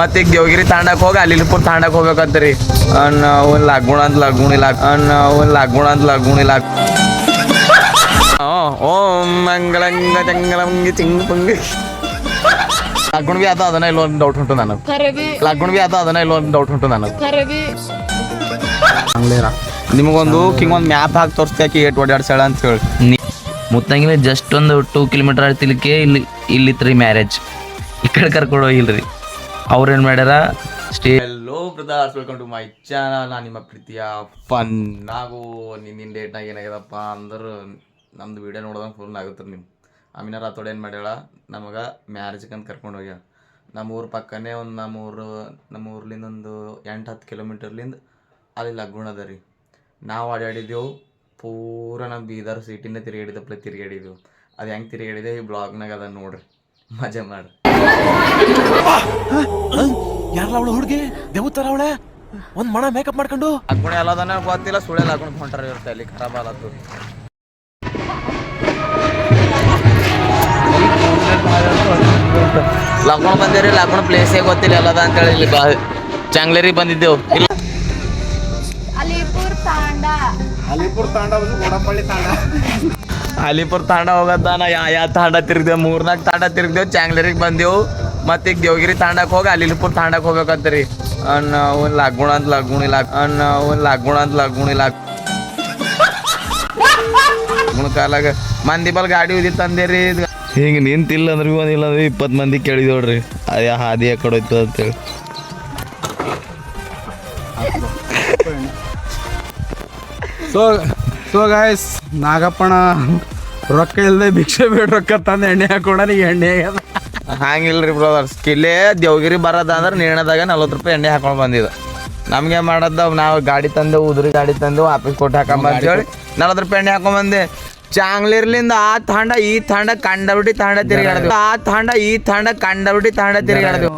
ಮತ್ತೆ ಈಗ ದೇವಗಿರಿ ತಾಂಡಕ್ ಹೋಗಿ ಅಲ್ಲಿಪುರ್ ತಾಂಡಕ್ ಹೋಗ್ಬೇಕಂತ್ರಿ. ಅನ್ನ ಒಂದು ಲಗುಣ ಅಂತ ಲಗುಣ ಇಲ್ಲ. ಅನ್ನ ಒಂದು ಲಗುಣ ಅಂತ ಲಗುಣ ಇಲ್ಲ. ಓಂ ಮಂಗಳಂಗ ಜಂಗಲಂಗಿ ಚಿಂಗ್ ಪಂಗಿ ಲಗುಣ ಬಿ ಆತ ಅದನ್ನ ಇಲ್ಲೊಂದು ಡೌಟ್ ಉಂಟು ನನಗೆ. ಲಗುಣ ಬಿ ಆತ ಅದನ್ನ ಇಲ್ಲೊಂದು ಡೌಟ್ ಉಂಟು ನನಗೆ. ನಿಮಗೊಂದು ಕಿಂಗ್ ಒಂದು ಮ್ಯಾಪ್ ಹಾಕಿ ತೋರಿಸ್ತಾಕಿ ಏಟ್ ಓಡಾಡ್ಸಾಳ ಅಂತ ಹೇಳಿ. ಮುತ್ತಂಗಿಲೆ ಜಸ್ಟ್ ಒಂದು ಟೂ ಕಿಲೋಮೀಟರ್ ಆಡ್ತಿಲಿಕ್ಕೆ ಇಲ್ಲಿ ಇಲ್ಲಿ ಇಲ್ಲಿತ್ರಿ ಮ್ಯಾರೇಜ್ ಈ ಕಡೆ ಕರ್ಕೊಂಡು ಹೋಗಿಲ್ರಿ ಅವ್ರೇನು ಮಾಡ್ಯಾರ? Stay hello brothers welcome to my channel ನಾನು ನಿಮ್ಮ ಪ್ರೀತಿಯ ಫನ್. ನಾವು ನಿನ್ನಿನ ಡೇಟ್ನಾಗ ಏನಾಗ್ಯದಪ್ಪ ಅಂದ್ರೆ ನಮ್ದು ವಿಡಿಯೋ ನೋಡ್ದಂಗೆ ಫುಲ್ ಆಗುತ್ತೆ ನಿಮ್ಮ ಆಮೇಲೆ ರಾತೋಡ ಏನು ಮಾಡ್ಯಾಳ? ನಮಗೆ ಮ್ಯಾರೇಜ್ಗೆ ಕರ್ಕೊಂಡು ಹೋಗ್ಯಾಳ. ನಮ್ಮ ಊರ ಪಕ್ಕನೇ ಒಂದು ನಮ್ಮ ಊರು ನಮ್ಮ ಊರ್ಲಿಂದ ಒಂದು ಎಂಟು, ಹತ್ತು ಕಿಲೋಮೀಟರ್ಲಿಂದ ಅಲ್ಲಿ ಲಗ್ಗುಣ ಅದ ರೀ. ನಾವು ಆಡಾಡಿದ್ದೆವು ಪೂರ ನಮ್ಮ ಬೀದರ್ ಸಿಟಿನೇ ತಿರುಗಾಡಿದಪ್ಲೆ ತಿರುಗಾಡಿದ್ದೆವು. ಅದು ಹೆಂಗೆ ತಿರುಗಾಡಿದೆ ಈ ಬ್ಲಾಗ್ನಾಗ ಅದ ನೋಡ್ರಿ. ಮಜಾ ಮಾಡ್ರಿ ಯಾರಲ್ಲ ಅವಳು ಹುಡುಗಿ? ದೇವತರ ಅವಳೆ? ಒಂದ್ ಮಣ ಮೇಕಪ್ ಮಾಡ್ಕೊಂಡು? ಲಗ್ಗುಣ ಅಲ್ಲದನ್ನ ಗೊತ್ತಿಲ್ಲ ಸುಳ್ಳೆ ಹಾಕೊಂಡು ಹೊಂಟಾರ ಇರುತ್ತೆ ಅಲ್ಲಿ ಖರಾಬ್ ಆಲತ್ತು ಲಗ್ಗುಣ ಬಂದಿರಿ ಲಗ್ಗುಣ ಪ್ಲೇಸೇ ಗೊತ್ತಿಲ್ಲ ಎಲ್ಲದ ಅಂತೇಳಿ ಇಲ್ಲಿ ಬಾ. ಚಾಂಗ್ಲೇರಿಗೆ ಬಂದಿದ್ದೆವು. ಇಲ್ಲ. ಅಲಿಪುರ್ ತಾಂಡ. ಅಲಿಪುರ್ ತಾಂಡ. ಹೋಗದ್ದಾನ ಯಾ ಯಾ ತಾಂಡ ತಿರ್ಗ್ದೇವು? ಮೂರ್ನಾಲ್ಕು ತಾಂಡ ತಿರ್ಗ್ದೇವು. ಚಾಂಗ್ಲರಿಗೆ ಬಂದೆವು. ಮತ್ತೆ ಈಗ ದೇವಗಿರಿ ತಾಂಡಕ್ಕೆ ಹೋಗಿ ಅಲಿಪುರ್ ತಾಂಡಕ್ಕೆ ಹೋಗ್ಬೇಕಂತ್ರಿ. ಅನ್ನ ಒಂದು ಲಗ್ಗುಣ ಅಂತ ಲಗ್ಗುಣ ಇಲ್ಲ ಅನ್ನ ಒಂದು ಲಗ್ಗುಣ ಅಂತ ಲಗ್ಗುಣ ಇಲ್ಲ ಕಾಲಾಗ ಮಂದಿ ಬಲ್ ಗಾಡಿ ಉದಿ ತಂದೇರಿ ಹಿಂಗೆ ನಿಂತಿಲ್ಲ ಅಂದ್ರೆ ಒಂದಿಲ್ಲ ಅಂದ್ರೆ ಇಪ್ಪತ್ತು ಮಂದಿ ಕೇಳಿದ್ ನೋಡ್ರಿ. ಅದೇ ಹಾದಿ ಆ ಕಡೆ ಹೋಯ್ತು ಅಂತೇಳಿ. ಸೊ ಸೊ ಗಾಯ್ಸ್ ನಾಗಪ್ಪಣ ರೊಕ್ಕ ಇಲ್ಲದೆ ಭಿಕ್ಷೆ ಬೇಡ, ರೊಕ್ಕ ತಂದು ಎಣ್ಣೆ ಹಾಕೋಣ, ನೀ ಎಣ್ಣೆ ಹಾಂಗಿಲ್ರಿ ಹಂಗಿಲ್ರಿ ಬ್ರದರ್ಸ್ ಕಿಲ್ಲೇ ದೇವಗಿರಿ ಬರೋದ ಅಂದ್ರೆ ನಿರ್ಣಯದಾಗ ನಲ್ವತ್ತು ರೂಪಾಯಿ ಎಣ್ಣೆ ಹಾಕೊಂಡು ಬಂದಿದ್ದು ನಮಗೆ ಮಾಡದ ನಾವು ಗಾಡಿ ತಂದೆವು ಉದುರಿ ಗಾಡಿ ತಂದೆವು ವಾಪಸ್ ಕೊಟ್ಟು ಹಾಕೊಂಬ ಅಂತೇಳಿ ನಲ್ವತ್ತು ರೂಪಾಯಿ ಎಣ್ಣೆ ಹಾಕೊಂಡ್ ಬಂದೆ. ಚಾಂಗ್ಲಿರ್ಲಿಂದ ಆ ತಾಂಡ, ಈ ತಾಂಡ, ಕಂಡಬಿಟ್ಟು ತಾಂಡ ತಿರುಗಾಡ್ದು ಆ ತಾಂಡ, ಈ ತಾಂಡ, ಕಂಡಬಿಟ್ಟು ತಾಂಡ ತಿರುಗಾಡಿದ್ವಿ.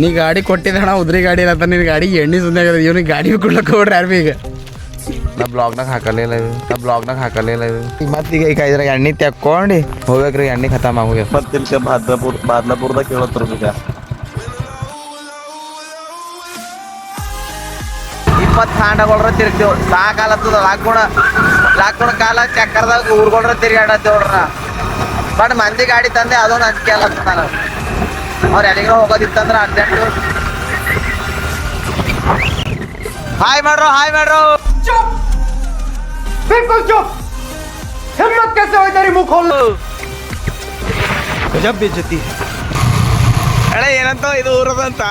ನೀ ಗಾಡಿ ಕೊಟ್ಟಿದ್ದಣ ಅಣ್ಣ ಉದ್ರಿ ಗಾಡಿ ಅಂತ. ನಿನ್ನ ಗಾಡಿ ಎಣ್ಣೆ ಸುಮ್ಮನೆ ಆಗದ. ಇವ್ನಿಗೆ ಗಾಡಿ ಕೊಡ್ಲಕ್ಕ ಹೋಗ್ರಿ ಯಾರು ಈಗ? ನಾ ಬ್ಲಾಗ್ನಾಗ ಹಾಕಲಿಲ್ಲ ಇದು ನಾ ಬ್ಲಾಗ್ನಾಗ ಹಾಕಲಿಲ್ಲ ಇದು ಈಗ ಮತ್ತೆ ಈಗ ಇದ್ರಾಗ ಎಣ್ಣೆ ತೆಕ್ಕೊಂಡು ಹೋಗ್ಬೇಕ್ರಿ ಎಣ್ಣೆ ಖತಮ್ ಆಗೋಗ್ಯದ ಮತ್ತಿಲ್ಕ ಬಾದ್ಲಾಪುರ್ ಬಾದ್ಲಾಪುರ್ದಾಗ ಕೇಳತ್ರು ಈಗ. ಇಪ್ಪತ್ತು ಹಾಂಡಗೊಳ್ರ ತಿರುಗ್ತೇವ್. ಸಾಕಾಲತ್ತದ ಲಾಕ್ಗುಣ ಲಾಕ್ಗುಣ ಕಾಲ ಚಕ್ಕರ್ದಾಗ ಊರ್ಗೊಳ್ರ ತಿರುಗಾಡತ್ತೇವ್ರ ಬಟ್ ಮಂದಿ ಗಾಡಿ ತಂದೆ ಅದೊಂದು ಅಂಜಿಕೆ ಅಲ್ಲ ನಾನು. ಅವ್ರು ಎಲ್ಲಿಗೋ ಹೋಗೋದಿತ್ತಂದ್ರ ಅರ್ಜೆಂಟು ಹಾಯ್ ಮಾಡ್ರು ಹಾಯ್ ಮಾಡ್ರು ಗಜಬ್ ಬೇಜತಿ ಅಳೆ ಏನಂತ ಇದು ಊರದಂತ?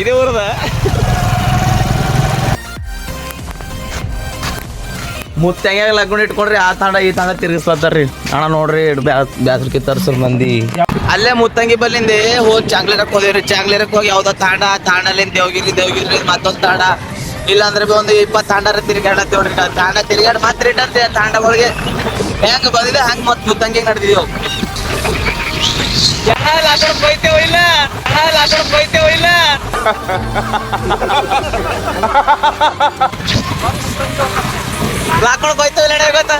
ಇದೇ ಊರದ? ಮುತ್ತಂಗ್ಯಾಗ ಲಗ್ನ ಇಟ್ಕೊಂಡ್ರಿ ಆ ತಾಂಡ ಈ ತಾಂಡ ತಿರ್ಗಿಸ್ಲತ್ತಾರ್ರಿ. ಅಣ್ಣ ನೋಡ್ರಿ ಬ್ಯಾಸ್ರಕ್ಕೆ ತರ್ಸರ್ ಮಂದಿ. ಅಲ್ಲೇ ಮುತ್ತಂಗಿ ಬಲ್ಲಿಂದೆ, ಹೋಗಿ ಚಾಂಗ್ಲೇರಕ್ ಹೋದೇವ್ರಿ ಚಾಂಗ್ಲೇರಕ್ ಹೋಗಿ ಯಾವ್ದೋ ತಾಂಡ ತಾಂಡಲಿಂದ ದೇವಗಿರಿ ದೇವಗಿರಿ, ಮತ್ತೊಂದ್ ತಾಂಡ. ಇಲ್ಲಾಂದ್ರೆ ಒಂದು ಇಪ್ಪತ್ತು ತಾಂಡರ ತಿರ್ಗಾಡತ್ತೇವ್ರಿ ತಾಂಡ ತಿರ್ಗಾಡ್ ಮತ್ತೆ ರಿಟರ್ನ್ ತಾಂಡಗಳಿಗೆ. ಹೆಂಗ್ ಬಂದಿದೆ, ಹಂಗ್ ಮತ್ ಮುತ್ತಂಗಿ ಇಲ್ಲ? ಲಾಕೊಂಡ್ ಹೋಯ್ತೇವೆ ಇಲ್ಲ ಗೊತ್ತ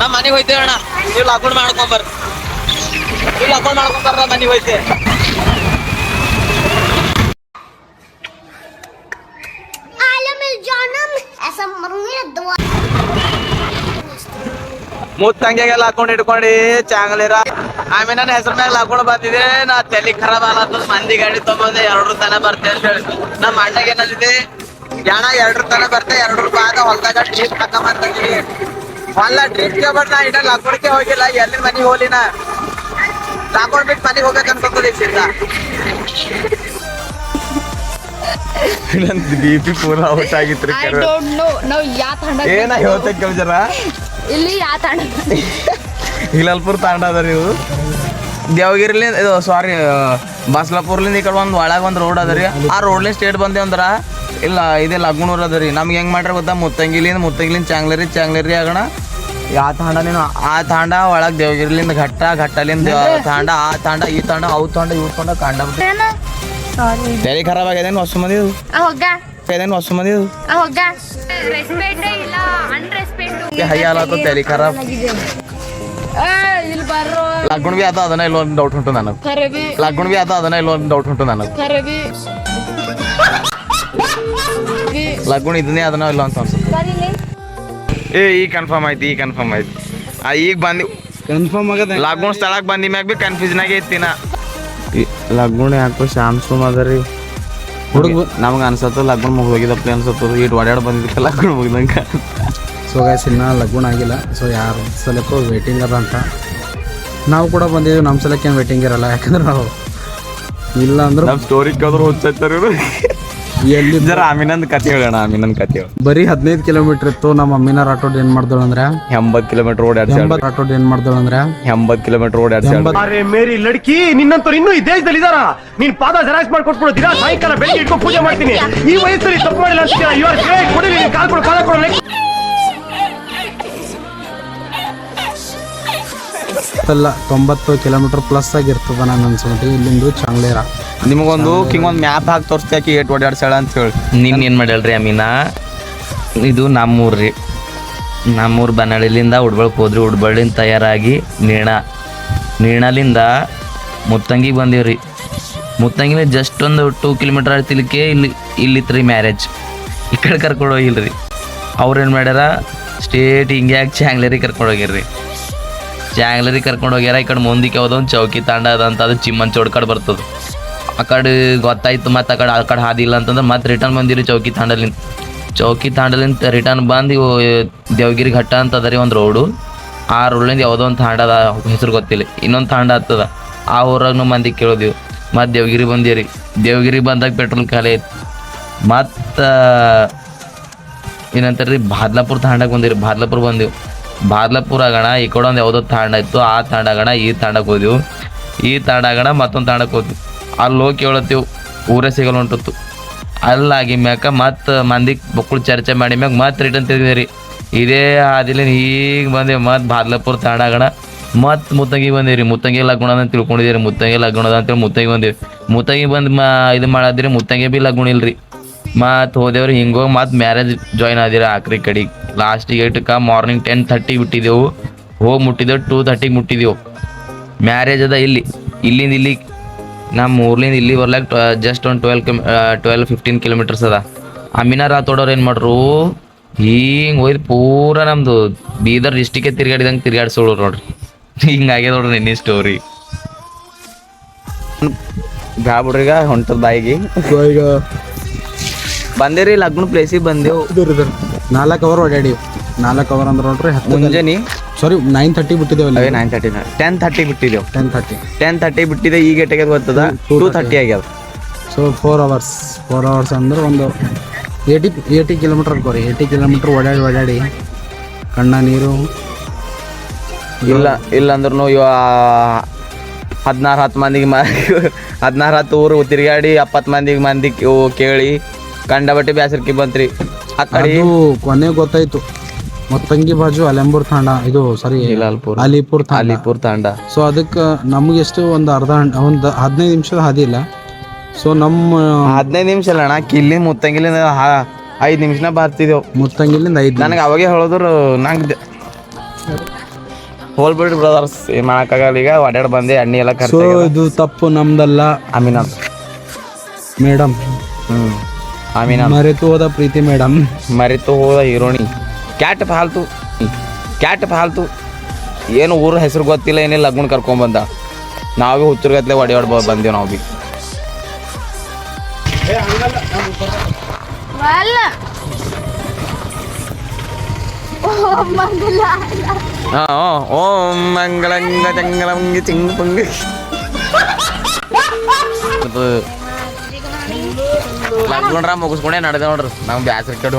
ನಮ್ ಮನೆಗೆ ಹೋಯ್ತೇವೆ ಅಣ್ಣ. ನೀವ್ ಲಾಕೊಂಡ್ ಮಾಡ್ಕೊಂಬರ್ ನೀವ್ ಲಾಕೊಂಡ್ ಮಾಡ್ಕೊಂಬರ್ ನಾ ಮನೆಗೆ ಹೋಯ್ತೆ ಮುತ್ತಂಗೆಲ್ಲ ಹಾಕೊಂಡು ಹಿಡ್ಕೊಂಡು ಚಾಂಗ್ಲಿರ ಆಮೇಲೆ ನನ್ನ ಹೆಸರು ಮೇಲೆ ಹಾಕೊಂಡು ಬಂದಿದೆ ನಾ ತಲೆ ಖರಾಬ್ ಆಲತ್ತ ಮಂದಿ ಗಾಡಿ ತಗೊಂಡ್ ಎರಡು ತನ ಬರ್ತೇನೆ ಅಂತ ಹೇಳಿ. ನಮ್ಮ ಅಣ್ಣಗೆ ಏನಂದಿದೆ ಯಾಣ ಎರಡು ತನ ಬರ್ತಾ ಎರಡು ರೂಪಾಯಿ ಆದ ಹೊಲ್ದಾಗ ಹಾಕ ಹಾಕೊಂಬಂದಿದ್ವಿ ಹೊಲ ಡ್ರಿಪ್ ಬಟ್ ನಾ ಇನ್ನ ಲಾಕ್ಕೊಡ್ಕೆ ಹೋಗಿಲ್ಲ ಎಲ್ಲಿ ಮನೆಗೆ ಹೋಲಿನ? ಲಾಕ್ಕೊಂಡ್ ಬಿಟ್ಟು ಮನೆಗೆ ಹೋಗ್ಬೇಕು ಅನ್ಕೊಂತದ ಸೀದಾ ನಂದು ಬಿ ಪಿ ಪೂರ ಔಟ್ ಆಗಿತ್ರಿ ಐ ಡೋಂಟ್ ನೋ ನಾವು ಯಾ ತಾಂಡ ಏನ ಹೇಳ್ತೇನೆ ಕೆಲವು ಜನ ಇಲ್ಲಿ ತಾಂಡ? ಹಿಲಾಲ್ಪುರ್ ತಾಂಡ ಅದ ನೀವು ದೇವಗಿರಿಲಿಂದ ಇದು ಸಾರಿ ಬಸ್ಲಾಪುರ್ಲಿಂದ ಈ ಕಡೆ ಒಂದ್ ಒಳಗೆ ಒಂದ್ ರೋಡ್ ಅದ ರೀ. ಆ ರೋಡ್ಲಿಂದ ಸ್ಟೇಟ್ ಬಂದೇವ್ ಅಂದ್ರ ಇಲ್ಲ ಇದೆ ಲಗ್ನೂರ್ ಅದ ರೀ. ನಮ್ಗೆ ಹೆಂಗೆ ಮಾಡ್ರಿ ಗೊತ್ತಾ? ಮುತ್ತಂಗಿಲಿಂದ ಮುತ್ತಂಗಿಲಿಂದ ಚಾಂಗ್ಲರಿ ಚಾಂಗ್ಲರಿ ಆಗಣ. ಯಾವ ತಾಂಡ ನೀನು? ಆ ತಾಂಡ ಒಳಗೆ ದೇವಗಿರಿಲಿಂದ ಘಟ್ಟ ಘಟ್ಟಲಿಂದ ದೇವ- ತಾಂಡ ಆ ತಾಂಡ ಈ ತಾಂಡ ಅವು ತಾಂಡ ಇವು ತಾಂಡ ಕಾಂಡ ತಲೆ ಖರಾಬ್ ಆಗ್ಯದೇನು ಹೊಸ ಮಂದಿ ಆಗ್ಯದೇನು ಹೊಸ ಮಂದಿ ಹೋಗ ರೆಸ್ಪೆಕ್ಟ್ ಇಲ್ಲ ಅನ್ರೆಸ್ಪೆಕ್ಟ್ ಹೈ ಆಲತ್ತ ತಲೆ ಖರಾಬ್. ಏ ಇಲ್ಲಿ ಬರ್ರೋ. ಲಗ್ನ ಬಿ ಅದ ಅದನ್ನ ಇಲ್ಲ ಒಂದು ಡೌಟ್ ಉಂಟು ನನಗೆ. ಲಗ್ನ ಬಿ ಅದ ಅದನ್ನ ಇಲ್ಲ ಒಂದು ಡೌಟ್ ಉಂಟು ನನಗೆ. ಬಿ ಇದನ್ನೇ ಅದನ್ನ ಇಲ್ಲ ಅಂತ ಅನ್ಸುತ್ತೆ. ಏ ಈಗ ಕನ್ಫರ್ಮ್ ಆಯ್ತು ಈಗ ಕನ್ಫರ್ಮ್ ಆಯ್ತು. ಆ ಈಗ ಬಂದಿ ಕನ್ಫರ್ಮ್ ಆಗದ. ಲಗುಣ ಸ್ಥಳಕ್ಕೆ ಬಂದಿ ಮ್ಯಾಗ ಬಿ ಕನ್ಫ್ಯೂಷನ್ ಆಗೇ ಇತ್ತಿನ ಲಗುಣ ಯಾಕೋ ಶಾಮ್ ಸುಮ್ ಅದ ರೀ ಹುಡುಗ ನಮ್ಗೆ ಅನ್ಸತ್ತ ಲಗ್ನ ಮುಗಿದಪ್ಪ ಅನ್ಸುತ್ತೆ. ಇಟ್ಟು ಓಡಾಡ ಬಂದಿದ್ದಕ್ಕೆ ಲಗ್ನ ಮುಗಿದಂಗ. ಸೊ ಗೈಸ್ ಇನ್ನ ಲಗುಣ ಆಗಿಲ್ಲ. ಸೊ ಯಾರ ಸಲಕ್ಕೂ ವೇಟಿಂಗ್ ಅದ ಅಂತ. ನಾವು ಕೂಡ ಬಂದಿದ್ದೀವಿ ನಮ್ಮ ಸಲಕ್ಕೆ ಏನು ವೇಟಿಂಗ್ ಇರಲ್ಲ. ಯಾಕಂದ್ರೆ ನಾವು ಇಲ್ಲ ಅಂದ್ರೆ ನಮ್ಮ ಸ್ಟೋರಿ ಕದ್ರು ಹುಚ್ಚಾರ ಎಲ್ಲಿ ಜರ ಆಮಿನಂದ್ ಕತೆ ಹೇಳೋಣ ಆಮಿನಂದ್ ಕತೆ ಹೇಳ. ಬರೀ ಹದಿನೈದು ಕಿಲೋಮೀಟರ್ ಇತ್ತು ನಮ್ಮ ಅಮ್ಮಿನ ಆಟೋಡ್ ಏನ್ ಮಾಡ್ದಳು ಅಂದ್ರೆ? ಎಂಬತ್ ಕಿಲೋಮೀಟರ್ ರೋಡ್ ಎಂಬತ್ ಆಟೋಡ್ ಏನ್ ಮಾಡ್ದಳು ಅಂದ್ರೆ? ಎಂಬತ್ ಕಿಲೋಮೀಟರ್ ಎಂಬತ್ತು ಅರೆ ಮೇರಿ ಲಡ್ಕಿ ನಿನ್ನಂತವ್ರು ಇನ್ನೂ ಈ ದೇಶದಲ್ಲಿ ಇದಾರ ನೀನ್ ಪಾದ ಜೆರಾಕ್ಸ್ ಮಾಡ್ಕೊಟ್ಬಿಡು ದಿನ ಸಾಯಂಕಾಲ ಬೆಳಿಗ್ಗೆ ಇಟ್ಕೊಂಡು ಪೂಜೆ ಮಾಡ್ತೀನಿ. ಈ ವಯಸ್ಸಲ್ಲಿ ತಪ್ಪು ಮಾಡಿಲ್ಲ ಅಂತ ಯು ಆರ್ ಗ್ರೇಟ್ ಕೊಡಿ ನೀನ್ ಕಾಲ್ ಕೊಡು ಪಾದ ಕೊಡು ಅಲ್ಲ ತೊಂಬತ್ತು ಕಿಲೋಮೀಟರ್ ಪ್ಲಸ್ ಆಗಿರ್ತದ ನಾನು ಅನ್ಸ್ಬಿಟ್ಟು ಇಲ್ಲಿಂದು ಚಾಂಗ್ಲೇರ. ನಿಮಗೊಂದು ಕಿಂಗ್ ಒಂದು ಮ್ಯಾಪ್ ಹಾಕಿ ತೋರಿಸ್ತಾಕಿ ಏಟ್ ಓಡಾಡ್ಸಾಳ ಅಂತ ಹೇಳಿ. ನಿನ್ನ ಏನು ಮಾಡ್ಯಾಳ್ರಿ ಅಮೀನಾ? ಇದು ನಮ್ಮೂರು ರೀ. ನಮ್ಮೂರು ಬನ್ನಳ್ಳಿಲಿಂದ ಉಡ್ಬಳಕ್ಕೆ ಹೋದ್ರಿ. ಉಡ್ಬಳ್ಳಿಂದ ತಯಾರಾಗಿ ನೀಣ. ನೀಣಲಿಂದ ಮುತ್ತಂಗಿಗೆ ಬಂದೀವ್ರಿ ಮುತ್ತಂಗಿನ ಜಸ್ಟ್ ಒಂದು ಟೂ ಕಿಲೋಮೀಟರ್ ಆಗ್ತಿಲಿಕ್ಕೆ ಇಲ್ಲಿ ಇಲ್ಲಿತ್ತು ರೀ ಮ್ಯಾರೇಜ್ ಈ ಕಡೆ ಕರ್ಕೊಂಡು ಹೋಗಿಲ್ರಿ. ಅವ್ರೇನು ಮಾಡ್ಯಾರ? ಸ್ಟೇಟ್ ಹಿಂಗೆ ಆಗಿ ಚಾಂಗ್ಲೇರಿ ಕರ್ಕೊಂಡು ಹೋಗಿರ್ರಿ. ಚಾಂಗ್ಲರಿಗೆ ಕರ್ಕೊಂಡು ಹೋಗ್ಯಾರ. ಈ ಕಡೆ ಮುಂದಕ್ಕೆ ಯಾವುದೋ ಒಂದು ಚೌಕಿ ತಾಂಡ ಅದ ಅಂತ ಅದು ಚಿಮ್ಮನ್ ಚೋಡ್ಕಡೆ ಬರ್ತದೆ. ಆ ಕಡೆ ಗೊತ್ತಾಯ್ತು ಮತ್ತು ಆ ಕಡೆ ಆ ಕಡೆ ಹಾದಿಲ್ಲ ಅಂತಂದ್ರೆ ಮತ್ತೆ ರಿಟರ್ನ್ ಬಂದಿರಿ ಚೌಕಿ ತಾಂಡಲಿಂದ ಚೌಕಿ ತಾಂಡಲಿಂದ ರಿಟರ್ನ್ ಬಂದು ಇವು ದೇವಗಿರಿ ಘಟ್ಟ ಅಂತ ರೀ ಒಂದು ರೋಡು ಆ ರೋಡ್ಲಿಂದ ಯಾವುದೋ ಒಂದು ತಾಂಡ ಅದ ಹೆಸರು ಗೊತ್ತಿಲ್ಲ. ಇನ್ನೊಂದು ತಾಂಡ ಆಗ್ತದ. ಆ ಊರಾಗ ಮಂದಿ ಕೇಳೋದಿವು. ಮತ್ತು ದೇವಗಿರಿ ಬಂದಿರಿ. ದೇವಗಿರಿ ಬಂದಾಗ ಪೆಟ್ರೋಲ್ ಖಾಲಿ ಐತಿ. ಮತ್ತು ಏನಂತಾರ್ರಿ ಬಾದ್ಲಾಪುರ ತಾಂಡಕ್ಕೆ ಬಂದಿರಿ. ಬಾದ್ಲಾಪುರ ಬಂದೆವು. ಬಾದ್ಲಾಪುರ ಆಗೋಣ, ಈ ಕಡೆ ಒಂದು ಯಾವುದೋ ತಾಂಡ ಇತ್ತು. ಆ ತಾಂಡ ಆಗೋಣ, ಈ ತಾಂಡಕ್ಕೆ ಹೋದೆವು. ಈ ತಾಂಡ ಆಗೋಣ, ಮತ್ತೊಂದು ತಾಂಡಕ್ಕೆ ಹೋದ್ವಿ. ಅಲ್ಲಿ ಹೋಗಿ ಕೇಳತ್ತೀವಿ ಊರೇ ಸಿಗಲ್ಲ ಹೊಂಟತ್ತು. ಅಲ್ಲಾಗಿ ಮ್ಯಾಕ ಮತ್ತೆ ಮಂದಿ ಮಕ್ಕಳು ಚರ್ಚೆ ಮಾಡಿ ಮ್ಯಾಗ ಮತ್ತೆ ರಿಟರ್ನ್ ರೀ. ಇದೇ ಆದಿಲ್ಲ ಈಗ ಬಂದೇವೆ, ಮತ್ತೆ ಬಾದ್ಲಪುರ ತಾಡಾಗಣ ಮತ್ತೆ ಮುತ್ತಂಗಿ ರೀ. ಮುತ್ತಂಗಿ ಲಗ್ಗುಣ ಅಂತ ತಿಳ್ಕೊಂಡಿದ್ದೀರಿ ಮುತ್ತಂಗಿ ಲಗ್ನ ಅದ ಅಂತೇಳಿ ಮುತ್ತಂಗಿ ಬಂದೇವಿ. ಮುತ್ತಂಗಿ ಬಂದು ಮಾ ಇದು ಮಾಡಿದ್ರಿ, ಮುತ್ತಂಗಿ ಇಲ್ಲ ಇಲ್ರಿ. ಮತ್ತು ಹೋದೇವ್ರಿ ಹಿಂಗೋಗಿ ಮತ್ತೆ ಮ್ಯಾರೇಜ್ ಜಾಯ್ನ್ ಆದಿರ ಆಕ್ರಿ ಕಡೆಗೆ ಲಾಸ್ಟಿಗೆ ಏಟಕ್ಕೆ ಮಾರ್ನಿಂಗ್ ಟೆನ್ ಥರ್ಟಿ ಬಿಟ್ಟಿದ್ದೆವು ಹೋಗಿ ಮುಟ್ಟಿದ್ದೆವು ಟೂ ಥರ್ಟಿಗೆ ಮುಟ್ಟಿದ್ದೆವು ಮ್ಯಾರೇಜ್ ಅದ ಇಲ್ಲಿ. ಇಲ್ಲಿಂದ ಇಲ್ಲಿ ನಮ್ಮ ಊರ್ಲಿಂದ ಇಲ್ಲಿ ಬರ್ಲಾಕ ಜಸ್ಟ್ ಒಂದು ಟ್ವೆಲ್ ಕಿಮ್ ಟ್ವೆಲ್ ಫಿಫ್ಟೀನ್ ಕಿಲೋಮೀಟರ್ಸ್ ಅದ. ಅಮೀನಾ ತೋಡೋರು ಏನು ಮಾಡ್ರು? ಹಿಂಗೆ ಹೋಯ್ದು ಪೂರ ನಮ್ಮದು ಬೀದರ್ ಡಿಸ್ಟಿಕ್ಕೆ ತಿರ್ಗಾಡಿದಂಗೆ ತಿರ್ಗಾಡ್ಸೋಳು ನೋಡ್ರಿ. ಹಿಂಗಾಗ್ಯದ ನೋಡ್ರಿ ನಿನ್ನೆ ಸ್ಟೋರಿ ಬ್ಯಾ ಬಿಡ್ರಿಗ ಹೊಂಟದ ಬಾಯಿಗೆ. ಬಂದೇರಿ ಲಗ್ನ ಪ್ಲೇಸಿಗೆ ಬಂದೆವು. ನಾಲ್ಕು ಅವರ್ ಓಡಾಡಿ ನಾಲ್ಕು ಅವರ್ ಅಂದ್ರೆ ನೋಡ್ರಿ ಹತ್ತು ಮುಂಜಾನೆ? ಸಾರಿ ನೈನ್ ತರ್ಟಿ ಬಿಟ್ಟಿದ್ದೇವೆ ನೈನ್ ತರ್ಟಿ ಟೆನ್ ತರ್ಟಿ ಬಿಟ್ಟಿದ್ದೆವು. ಟೆನ್ ತರ್ಟಿ ಟೆನ್ ತರ್ಟಿ ಬಿಟ್ಟಿದೆ ಈಗ ಎಷ್ಟಾಗ್ಯದ ಗೊತ್ತದ? ಟೂ ತರ್ಟಿ ಆಗ್ಯದ so four hours four hours ಅಂದ್ರೆ ಒಂದು ಏಯ್ಟಿ ಏಯ್ಟಿ ಕಿಲೋಮೀಟರ್ ಅನ್ಕೋರಿ. ಏಯ್ಟಿ ಕಿಲೋಮೀಟರ್ ಓಡಾಡಿ ಓಡಾಡಿ ಕಣ್ಣ ನೀರು. ಇಲ್ಲ ಇಲ್ಲ ಅಂದ್ರೂ ಇವ ಹದಿನಾರು ಹತ್ತು ಮಂದಿಗೆ ಮ ಹದಿನಾರು ಹತ್ತು ಊರು ತಿರುಗಾಡಿ ಎಪ್ಪತ್ತು ಮಂದಿಗೆ ಮಂದಿ ಕೇಳಿ ಕೇಳಿ ಕಂಡಬಟ್ಟೆ ಬ್ಯಾಸರ್ಕಿ ಬಂತ್ರಿ. ಆ ಕಡೆ ಕೊನೆ ಗೊತ್ತಾಯ್ತು. ಮೊತ್ತಂಗಿ ಬಾಜು ಅಲೆಂಬೂರ್ ತಾಂಡ ಇದು ಸಾರಿ ಅಲಿಪುರ್ ತಾಂಡ. ಅಲಿಪುರ್ ತಾಂಡ. ಸೊ ಅದಕ್ಕೆ ನಮ್ಗೆ ಎಷ್ಟು ಒಂದು ಅರ್ಧ ಒಂದು ಹದಿನೈದು ನಿಮಿಷದ ಹಾದಿ ಇಲ್ಲ. ಸೊ ನಮ್ಮ ಹದಿನೈದು ನಿಮಿಷ ಅಲ್ಲ ಅಣ್ಣ ಕಿಲ್ಲಿ ಮುತ್ತಂಗಿಲಿಂದ ಐದು ನಿಮಿಷನ ಬರ್ತಿದ್ದೆವು ಮುತ್ತಂಗಿಲಿಂದ ಐದು ನನಗೆ ಅವಾಗೆ ಹೇಳಿದ್ರು ನಂಗೆ ಹೋಲ್ಬಿಡ್ರಿ ಬ್ರದರ್ಸ್ ಏನು ಮಾಡೋಕ್ಕಾಗಲ್ಲ ಈಗ ಒಡ್ಯಾಡ್ ಬಂದೆ ಎಣ್ಣೆ ಎಲ್ಲ ಸೊ ಖರ್ಚು ಇದು ತಪ್ಪು ನಮ್ದಲ್ಲ. ಆಮೀನ ಮೇಡಮ್. ಹ್ಞೂ ಆಮೀನ ಮರೆತು ಹೋದ ಪ್ರೀತಿ ಮೇಡಮ್. ಮರೆತು ಹೋದ ಹೀರೋಣಿ ಕ್ಯಾಟ್ ಫಾಲ್ತು. ಕ್ಯಾಟ್ ಫಾಲ್ತು. ಏನು ಊರ ಹೆಸರು ಗೊತ್ತಿಲ್ಲ ಏನಿಲ್ಲ ಲಗ್ನ ಕರ್ಕೊಂಬಂದ ನಾವೇ ಹುಚ್ಚರ್ಗತ್ಲೆ ಒಡೆ ಒಡ್ ಬಂದೇವು ನಾವು ಬಿ. ಅಲ್ಲ ಓ ಮಂಗಳಂಗ ಚಂಗಳಂಗಿ ಚಿಂಗ್ ಪಂಗ ಲಗ್ನರ ಮುಗಿಸ್ಕೊಂಡೆ ನಡೆದ ನೋಡ್ರಿ. ನಮ್ಗೆ ಬ್ಯಾಸರಿ ಕಡೆ